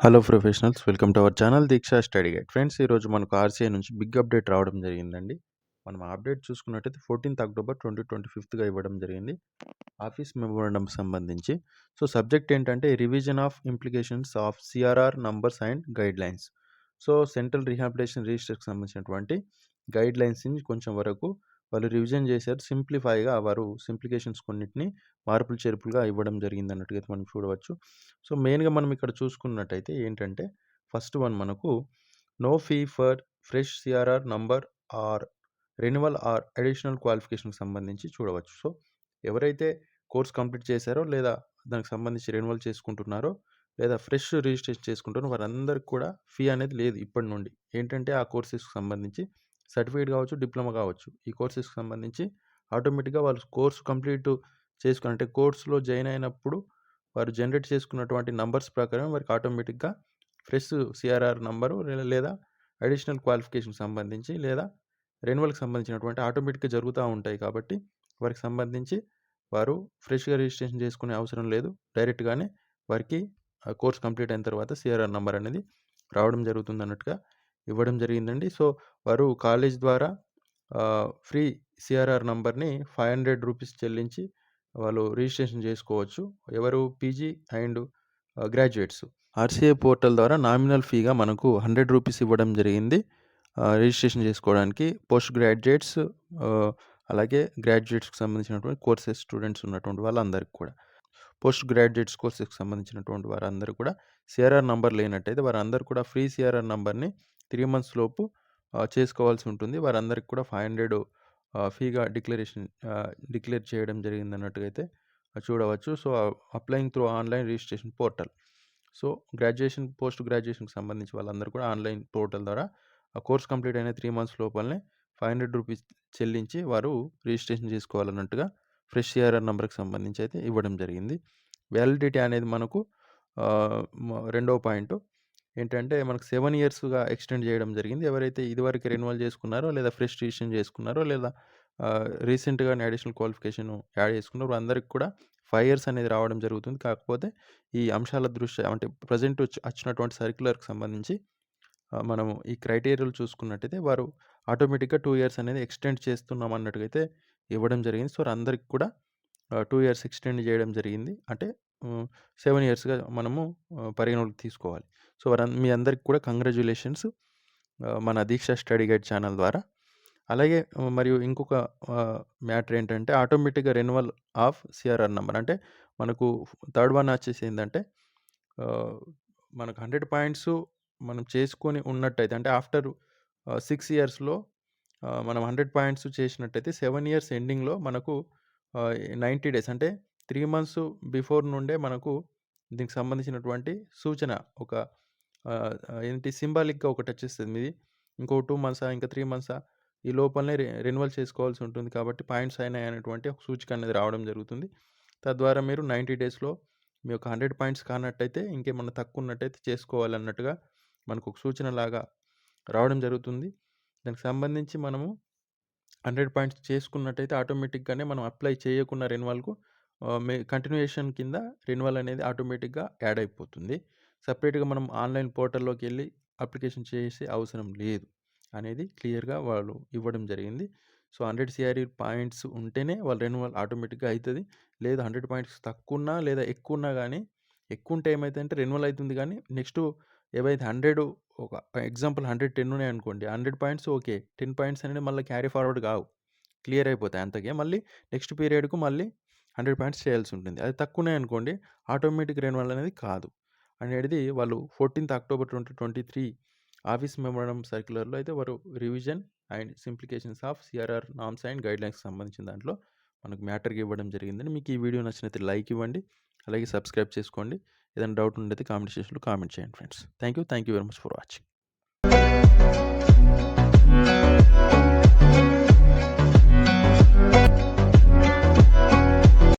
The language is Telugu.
Hello professionals welcome to our channel Deeksha study guide friends ఈరోజు మనకు ఆర్సీఐ నుంచి బిగ్ అప్డేట్ రావడం జరిగిందండి. మనం అప్డేట్ చూసుకున్నట్టయితే ఫోర్టీన్త్ అక్టోబర్ ట్వంటీ ట్వంటీ ఫిఫ్త్గా ఇవ్వడం జరిగింది. ఆఫీస్ మెమోరండం సంబంధించి. సో సబ్జెక్ట్ ఏంటంటే revision of implications of CRR numbers and guide lines so central rehabilitation రిజిస్టర్కి సంబంధించినటువంటి గైడ్ లైన్స్ని కొంచెం వరకు వాళ్ళు రివిజన్ చేశారు. సింప్లిఫైగా వారు సింప్లికేషన్స్ కొన్నిటిని మార్పులు చేర్పులుగా ఇవ్వడం జరిగింది అన్నట్టుగా మనం చూడవచ్చు. సో మెయిన్గా మనం ఇక్కడ చూసుకున్నట్టయితే ఏంటంటే ఫస్ట్ వన్ మనకు no fee for fresh CRR number or renewal or additional క్వాలిఫికేషన్కి సంబంధించి చూడవచ్చు. సో ఎవరైతే కోర్స్ కంప్లీట్ చేశారో లేదా దానికి సంబంధించి రెన్యువల్ చేసుకుంటున్నారో లేదా ఫ్రెష్ రిజిస్ట్రేషన్ చేసుకుంటున్నారో వారందరికి కూడా ఫీ అనేది లేదు ఇప్పటి నుండి. ఏంటంటే ఆ కోర్సెస్కి సంబంధించి సర్టిఫికేట్ కావచ్చు డిప్లొమా కావచ్చు. ఈ కోర్సెస్కి సంబంధించి ఆటోమేటిక్గా వాళ్ళు కోర్సు కంప్లీట్ చేసుకుని అంటే కోర్సులో జాయిన్ అయినప్పుడు వారు జనరేట్ చేసుకున్నటువంటి నంబర్స్ ప్రకారం వారికి ఆటోమేటిక్గా ఫ్రెష్ సిఆర్ఆర్ నంబరు లేదా అడిషనల్ క్వాలిఫికేషన్కి సంబంధించి లేదా రెన్యువల్కి సంబంధించినటువంటి ఆటోమేటిక్గా జరుగుతూ ఉంటాయి కాబట్టి వారికి సంబంధించి వారు ఫ్రెష్గా రిజిస్ట్రేషన్ చేసుకునే అవసరం లేదు. డైరెక్ట్గానే వారికి కోర్స్ కంప్లీట్ అయిన తర్వాత సిఆర్ఆర్ నెంబర్ అనేది రావడం జరుగుతుంది అన్నట్టుగా ఇవ్వడం జరిగిందండి. సో వారు కాలేజ్ ద్వారా ఫ్రీ సిఆర్ఆర్ నంబర్ని ఫైవ్ హండ్రెడ్ రూపీస్ చెల్లించి వాళ్ళు రిజిస్ట్రేషన్ చేసుకోవచ్చు. ఎవరు PG and graduates. RCA portal ద్వారా నామినల్ ఫీగా మనకు హండ్రెడ్ రూపీస్ ఇవ్వడం జరిగింది. రిజిస్ట్రేషన్ చేసుకోవడానికి పోస్ట్ గ్రాడ్యుయేట్స్ అలాగే గ్రాడ్యుయేట్స్కి సంబంధించినటువంటి కోర్సెస్ స్టూడెంట్స్ ఉన్నటువంటి వాళ్ళందరికీ కూడా. పోస్ట్ గ్రాడ్యుయేట్స్ కోర్సెస్కి సంబంధించినటువంటి వారందరూ కూడా సిఆర్ఆర్ నంబర్ లేనట్టయితే వారందరూ కూడా ఫ్రీ సిఆర్ఆర్ నంబర్ని త్రీ మంత్స్ లోపు చేసుకోవాల్సి ఉంటుంది. వారందరికి కూడా ఫైవ్ హండ్రెడ్ ఫీగా డిక్లరేషన్ డిక్లేర్ చేయడం జరిగింది అన్నట్టుగా అయితే చూడవచ్చు. So applying through online registration portal. So graduation post గ్రాడ్యుయేషన్కి సంబంధించి వాళ్ళందరూ కూడా ఆన్లైన్ పోర్టల్ ద్వారా ఆ కోర్స్ కంప్లీట్ అయిన త్రీ మంత్స్ లోపలనే ఫైవ్ హండ్రెడ్ రూపీస్ చెల్లించి వారు రిజిస్ట్రేషన్ చేసుకోవాలన్నట్టుగా ఫ్రెష్ సిఆర్ఆర్ నెంబర్కి సంబంధించి అయితే ఇవ్వడం జరిగింది. వ్యాలిడిటీ అనేది మనకు రెండవ పాయింట్ ఏంటంటే మనకు సెవెన్ ఇయర్స్గా ఎక్స్టెండ్ చేయడం జరిగింది. ఎవరైతే ఇదివరకు రెన్యువల్ చేసుకున్నారో లేదా ఫ్రెష్ రిజిస్ట్రేషన్ చేసుకున్నారో లేదా రీసెంట్గా అడిషనల్ క్వాలిఫికేషన్ యాడ్ చేసుకున్నారు అందరికి కూడా ఫైవ్ ఇయర్స్ అనేది రావడం జరుగుతుంది. కాకపోతే ఈ అంశాల దృష్ట్యా అంటే ప్రజెంట్ వచ్చినటువంటి సర్క్యులర్కి సంబంధించి మనము ఈ క్రైటీరియాలు చూసుకున్నట్టయితే వారు ఆటోమేటిక్గా టూ ఇయర్స్ అనేది ఎక్స్టెండ్ చేస్తున్నాం అన్నట్టుగా అయితే ఇవ్వడం జరిగింది. సో అందరికి కూడా టూ ఇయర్స్ ఎక్స్టెండ్ చేయడం జరిగింది. అంటే సెవెన్ ఇయర్స్గా మనము పరిగణలోకి తీసుకోవాలి. సో వారు మీ అందరికి కూడా కంగ్రాచ్యులేషన్స్ మన దీక్ష స్టడీ గైడ్ ఛానల్ ద్వారా. అలాగే మరియు ఇంకొక మ్యాటర్ ఏంటంటే ఆటోమేటిక్గా రెన్యువల్ ఆఫ్ సిఆర్ఆర్ నెంబర్. అంటే మనకు థర్డ్ వన్ వచ్చేసి ఏంటంటే మనకు హండ్రెడ్ పాయింట్స్ మనం చేసుకొని ఉన్నట్టయితే అంటే ఆఫ్టర్ సిక్స్ ఇయర్స్లో మనం హండ్రెడ్ పాయింట్స్ చేసినట్టయితే సెవెన్ ఇయర్స్ ఎండింగ్లో మనకు నైంటీ డేస్ అంటే త్రీ మంత్స్ బిఫోర్ నుండే మనకు దీనికి సంబంధించినటువంటి సూచన. ఒక ఏంటి సింబాలిక్గా ఒకటి వచ్చేస్తుంది మీది ఇంకో టూ మంత్సా ఇంకా త్రీ మంత్సా ఈ లోపలనే రెన్యువల్ చేసుకోవాల్సి ఉంటుంది కాబట్టి పాయింట్స్ అయినాయి అనేటువంటి ఒక సూచిక అనేది రావడం జరుగుతుంది. తద్వారా మీరు నైంటీ డేస్లో మీ యొక్క హండ్రెడ్ పాయింట్స్ కానట్టయితే ఇంకేమన్నా తక్కువ ఉన్నట్టయితే చేసుకోవాలన్నట్టుగా మనకు ఒక సూచన లాగా రావడం జరుగుతుంది. దానికి సంబంధించి మనము హండ్రెడ్ పాయింట్స్ చేసుకున్నట్టయితే ఆటోమేటిక్గానే మనం అప్లై చేయకున్న రెన్యువల్కు కంటిన్యూయేషన్ కింద రెన్యువల్ అనేది ఆటోమేటిక్గా యాడ్ అయిపోతుంది. సపరేట్గా మనం ఆన్లైన్ పోర్టల్లోకి వెళ్ళి అప్లికేషన్ చేసే అవసరం లేదు అనేది క్లియర్గా వాళ్ళు ఇవ్వడం జరిగింది. సో హండ్రెడ్ సిఆర్ఈ పాయింట్స్ ఉంటేనే వాళ్ళు రెన్యువల్ ఆటోమేటిక్గా అవుతుంది లేదా హండ్రెడ్ పాయింట్స్ తక్కువ ఉన్నా లేదా ఎక్కువ ఉన్నా కానీ ఎక్కువ ఉంటే అంటే రెన్యువల్ అవుతుంది కానీ నెక్స్ట్ ఏవైతే హండ్రెడ్ ఒక ఎగ్జాంపుల్ హండ్రెడ్ టెన్ ఉన్నాయి అనుకోండి hundred points okay. Ten points అనేది మళ్ళీ క్యారీ ఫార్వర్డ్ కావు. క్లియర్ అయిపోతాయి అంతకే. మళ్ళీ నెక్స్ట్ పీరియడ్కు మళ్ళీ హండ్రెడ్ పాయింట్స్ చేయాల్సి ఉంటుంది. అది తక్కువనే అనుకోండి ఆటోమేటిక్ రెన్యువల్ అనేది కాదు. అనేది వాళ్ళు fourteenth October twenty twenty three office memorandum సర్క్యులర్లో అయితే వారు revision and implications of CRR norms and గైడ్లైన్స్కి సంబంధించిన దాంట్లో మనకు మ్యాటర్కి ఇవ్వడం జరిగిందని మీకు ఈ వీడియో నచ్చినైతే లైక్ ఇవ్వండి అలాగే సబ్స్క్రైబ్ చేసుకోండి. ఏదైనా డౌట్ ఉండేది కామెంట్ సెషన్లో కామెంట్ చేయండి friends. Thank you thank you very much for watching.